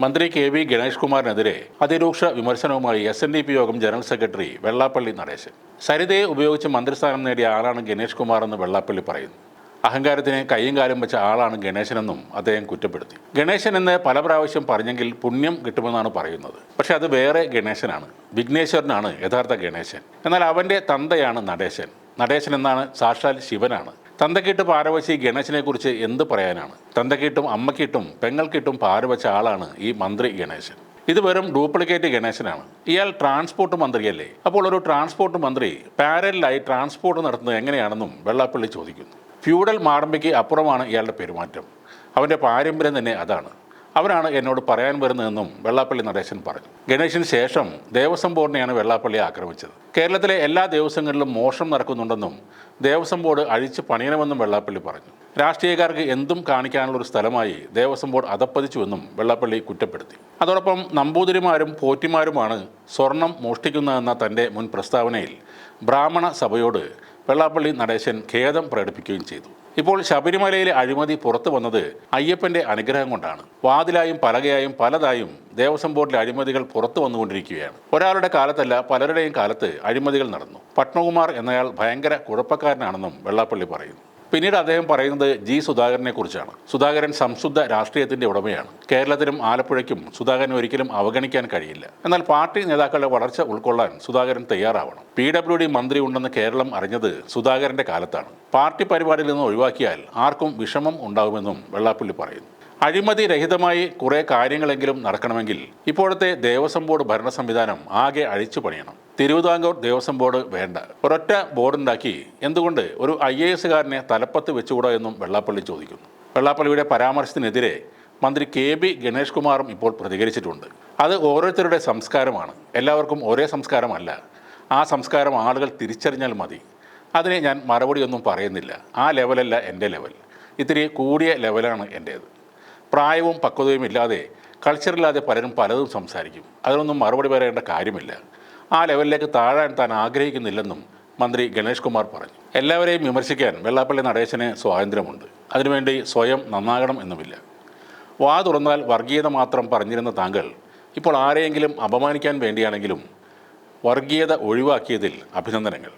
മന്ത്രി K V Ganesh കുമാറിനെതിരെ അതിരൂക്ഷ വിമർശനവുമായി എസ് എൻ ഡി പി യോഗം ജനറൽ സെക്രട്ടറി വെള്ളാപ്പള്ളി നടേശൻ. സരിതയെ ഉപയോഗിച്ച് മന്ത്രിസ്ഥാനം നേടിയ ആളാണ് ഗണേഷ് കുമാർ എന്ന് വെള്ളാപ്പള്ളി പറയുന്നു. അഹങ്കാരത്തിന് കൈയും കാലും വെച്ച ആളാണ് ഗണേശനെന്നും അദ്ദേഹം കുറ്റപ്പെടുത്തി. ഗണേശൻ എന്ന് പല പ്രാവശ്യം പറഞ്ഞെങ്കിൽ പുണ്യം കിട്ടുമെന്നാണ് പറയുന്നത്. പക്ഷേ അത് വേറെ ഗണേശനാണ്. വിഘ്നേശ്വരനാണ് യഥാർത്ഥ ഗണേശൻ. എന്നാൽ അവന്റെ തന്തയാണ് നടേശൻ. നടേശൻ എന്നാണ് സാക്ഷാൽ ശിവനാണ്. തന്തക്കിട്ട് പാരവശി ഗണേശനെ കുറിച്ച് എന്ത് പറയാനാണ്? തന്തക്കിട്ടും അമ്മക്കിട്ടും പെങ്ങൾക്കിട്ടും പാരവച്ച ആളാണ് ഈ മന്ത്രി ഗണേശൻ. ഇത് വെറും ഡ്യൂപ്ലിക്കേറ്റ് ഗണേശനാണ്. ഇയാൾ ട്രാൻസ്പോർട്ട് മന്ത്രിയല്ലേ? അപ്പോൾ ഒരു ട്രാൻസ്പോർട്ട് മന്ത്രി പാരലായി ട്രാൻസ്പോർട്ട് നടത്തുന്നത് എങ്ങനെയാണെന്നും വെള്ളാപ്പള്ളി ചോദിക്കുന്നു. ഫ്യൂഡൽ മാടമ്പയ്ക്ക് അപ്പുറമാണ് ഇയാളുടെ പെരുമാറ്റം. അവന്റെ പാരമ്പര്യം തന്നെ അതാണ്. അവരാണ് എന്നോട് പറയാൻ വരുന്നതെന്നും വെള്ളാപ്പള്ളി നടേശൻ പറഞ്ഞു. ഗണേശന് ശേഷം ദേവസ്വം ബോർഡിനെയാണ് വെള്ളാപ്പള്ളി ആക്രമിച്ചത്. കേരളത്തിലെ എല്ലാ ദേവസ്വങ്ങളിലും മോഷണം നടക്കുന്നുണ്ടെന്നും ദേവസ്വം ബോർഡ് അഴിച്ച് പണിയണമെന്നും വെള്ളാപ്പള്ളി പറഞ്ഞു. രാഷ്ട്രീയക്കാർക്ക് എന്തും കാണിക്കാനുള്ള ഒരു സ്ഥലമായി ദേവസ്വം ബോർഡ് അതപ്പതിച്ചുവെന്നും വെള്ളാപ്പള്ളി കുറ്റപ്പെടുത്തി. അതോടൊപ്പം നമ്പൂതിരിമാരും പോറ്റിമാരുമാണ് സ്വർണം മോഷ്ടിക്കുന്നതെന്ന തന്റെ മുൻ പ്രസ്താവനയിൽ ബ്രാഹ്മണ സഭയോട് വെള്ളാപ്പള്ളി നടേശൻ ഖേദം പ്രകടിപ്പിക്കുകയും ചെയ്തു. ഇപ്പോൾ ശബരിമലയിലെ അഴിമതി പുറത്തു വന്നത് അയ്യപ്പന്റെ അനുഗ്രഹം കൊണ്ടാണ്. വാതിലായും പലകയായും പലതായും ദേവസ്വം ബോർഡിലെ അഴിമതികൾ പുറത്തു വന്നുകൊണ്ടിരിക്കുകയാണ്. ഒരാളുടെ കാലത്തല്ല പലരുടെയും കാലത്ത് അഴിമതികൾ നടന്നു. പത്മകുമാർ എന്നയാൾ ഭയങ്കര കുഴപ്പക്കാരനാണെന്നും വെള്ളാപ്പള്ളി പറയുന്നു. പിന്നീട് അദ്ദേഹം പറയുന്നത് ജി സുധാകരനെ കുറിച്ചാണ് സുധാകരൻ സംശുദ്ധ രാഷ്ട്രീയത്തിന്റെ ഉടമയാണ്. കേരളത്തിനും ആലപ്പുഴയ്ക്കും സുധാകരൻ ഒരിക്കലും അവഗണിക്കാൻ കഴിയില്ല. എന്നാൽ പാർട്ടി നേതാക്കളുടെ വളർച്ച ഉൾക്കൊള്ളാൻ സുധാകരൻ തയ്യാറാവണം. പി ഡബ്ല്യു ഡി മന്ത്രി ഉണ്ടെന്ന് കേരളം അറിഞ്ഞത് സുധാകരന്റെ കാലത്താണ്. പാർട്ടി പരിപാടിയിൽ നിന്ന് ഒഴിവാക്കിയാൽ ആർക്കും വിഷമം ഉണ്ടാകുമെന്നും വെള്ളാപ്പള്ളി പറയുന്നു. അഴിമതി രഹിതമായി കുറേ കാര്യങ്ങളെങ്കിലും നടക്കണമെങ്കിൽ ഇപ്പോഴത്തെ ദേവസ്വം ബോർഡ് ഭരണ സംവിധാനം ആകെ അഴിച്ചു പണിയണം തിരുവിതാംകൂർ ദേവസ്വം ബോർഡ് വേണ്ട. ഒരൊറ്റ ബോർഡുണ്ടാക്കി എന്തുകൊണ്ട് ഒരു ഐ എ എസുകാരനെ തലപ്പത്ത് വെച്ചുകൂടോ എന്നും വെള്ളാപ്പള്ളി ചോദിക്കുന്നു. വെള്ളാപ്പള്ളിയുടെ പരാമർശത്തിനെതിരെ മന്ത്രി കെ ബി ഗണേഷ് കുമാറും ഇപ്പോൾ പ്രതികരിച്ചിട്ടുണ്ട്. അത് ഓരോരുത്തരുടെ സംസ്കാരമാണ്. എല്ലാവർക്കും ഒരേ സംസ്കാരമല്ല. ആ സംസ്കാരം ആളുകൾ തിരിച്ചറിഞ്ഞാൽ മതി. അതിനെ ഞാൻ മറുപടിയൊന്നും പറയുന്നില്ല. ആ ലെവലല്ല എന്റെ ലെവൽ. ഇത്തിരി കൂടിയ ലെവലാണ് എന്റേത്. പ്രായവും പക്വതയും ഇല്ലാതെ കൾച്ചറില്ലാതെ പലരും പലതും സംസാരിക്കും. അതിനൊന്നും മറുപടി പറയേണ്ട കാര്യമില്ല. ആ ലെവലിലേക്ക് താഴാൻ താൻ ആഗ്രഹിക്കുന്നില്ലെന്നും മന്ത്രി ഗണേഷ് കുമാർ പറഞ്ഞു. എല്ലാവരെയും വിമർശിക്കാൻ വെള്ളാപ്പള്ളി നടേശന് സ്വാതന്ത്ര്യമുണ്ട്. അതിനുവേണ്ടി സ്വയം നന്നാകണം എന്നുമില്ല. വാ തുറന്നാൽ വർഗീയത മാത്രം പറഞ്ഞിരുന്ന താങ്കൾ ഇപ്പോൾ ആരെയെങ്കിലും അപമാനിക്കാൻ വേണ്ടിയാണെങ്കിലും വർഗീയത ഒഴിവാക്കിയതിൽ അഭിനന്ദനങ്ങൾ.